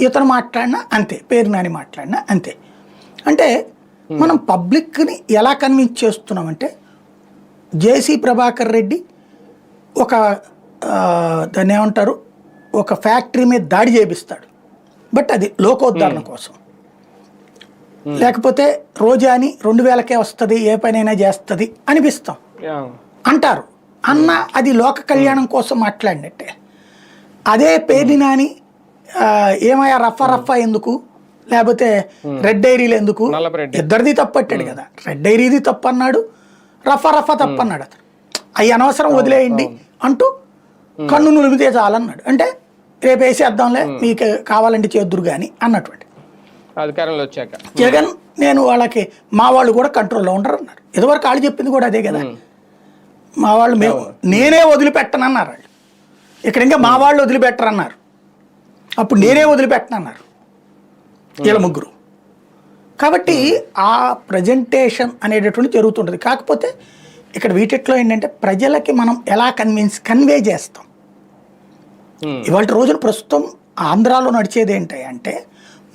ఇతను మాట్లాడినా అంతే పేరు నాని మాట్లాడినా అంతే. అంటే మనం పబ్లిక్ని ఎలా కన్విన్స్ చేస్తున్నామంటే జేసీ ప్రభాకర్ రెడ్డి ఒక దాన్ని ఏమంటారు ఒక ఫ్యాక్టరీ మీద దాడి చేపిస్తాడు. బట్ అది లోకోద్ధరణ కోసం. లేకపోతే రోజాని రెండు వేలకే వస్తుంది ఏ పనైనా చేస్తుంది అనిపిస్తాం. అంటారు. అన్న అది లోక కళ్యాణం కోసం మాట్లాడినట్టే. అదే పేర్ని నాని ఏమయ్యా రఫా రఫా ఎందుకు? లేకపోతే రెడ్ డైరీలు ఎందుకు. ఇద్దరిది తప్పట్టాడు కదా. రెడ్ డైరీది తప్పు అన్నాడు రఫా రఫా తప్పు అన్నాడు అతను. అవి అనవసరం వదిలేయండి అంటూ కన్ను నులిమితే చాలన్నాడు. అంటే రేపు వేసేద్దాంలే మీకు కావాలంటే చేద్దురు కానీ అన్నటువంటి. అధికారంలో వచ్చాక. జగన్ నేను వాళ్ళకి మా వాళ్ళు కూడా కంట్రోల్లో ఉండరు అన్నారు ఇదివరకు వాళ్ళు చెప్పింది కూడా అదే కదా. మా వాళ్ళు మేము నేనే వదిలిపెట్టనన్నారు వాళ్ళు. ఇక్కడ ఇంకా మా వాళ్ళు వదిలిపెట్టరన్నారు. అప్పుడు నేనే వదిలిపెట్టనన్నారు. వీళ్ళ ముగ్గురు. కాబట్టి ఆ ప్రజెంటేషన్ అనేటటువంటి జరుగుతుంటుంది. కాకపోతే ఇక్కడ వీటిట్లో ఏంటంటే ప్రజలకి మనం ఎలా కన్విన్స్ కన్వే చేస్తాం. ఇవాళ రోజున ప్రస్తుతం ఆంధ్రాలో నడిచేది ఏంటి అంటే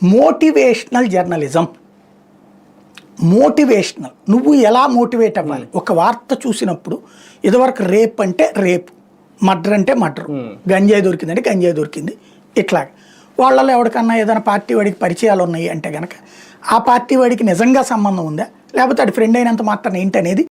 మోటివేషనల్ జర్నలిజం మోటివేషనల్ నువ్వు ఎలా మోటివేట్ అవ్వాలి? ఒక వార్త చూసినప్పుడు ఇదివరకు రేప్ అంటే రేపు మర్డర్ అంటే మర్డర్. గంజాయి దొరికిందంటే గంజాయి దొరికింది. ఇట్లా వాళ్ళలో ఎవరికన్నా ఏదైనా పార్టీ వాడికి పరిచయాలు ఉన్నాయి అంటే కనుక ఆ పార్టీ వాడికి నిజంగా సంబంధం ఉందా? లేకపోతే అది ఫ్రెండ్ అయినంత మాత్రం ఏంటి అనేది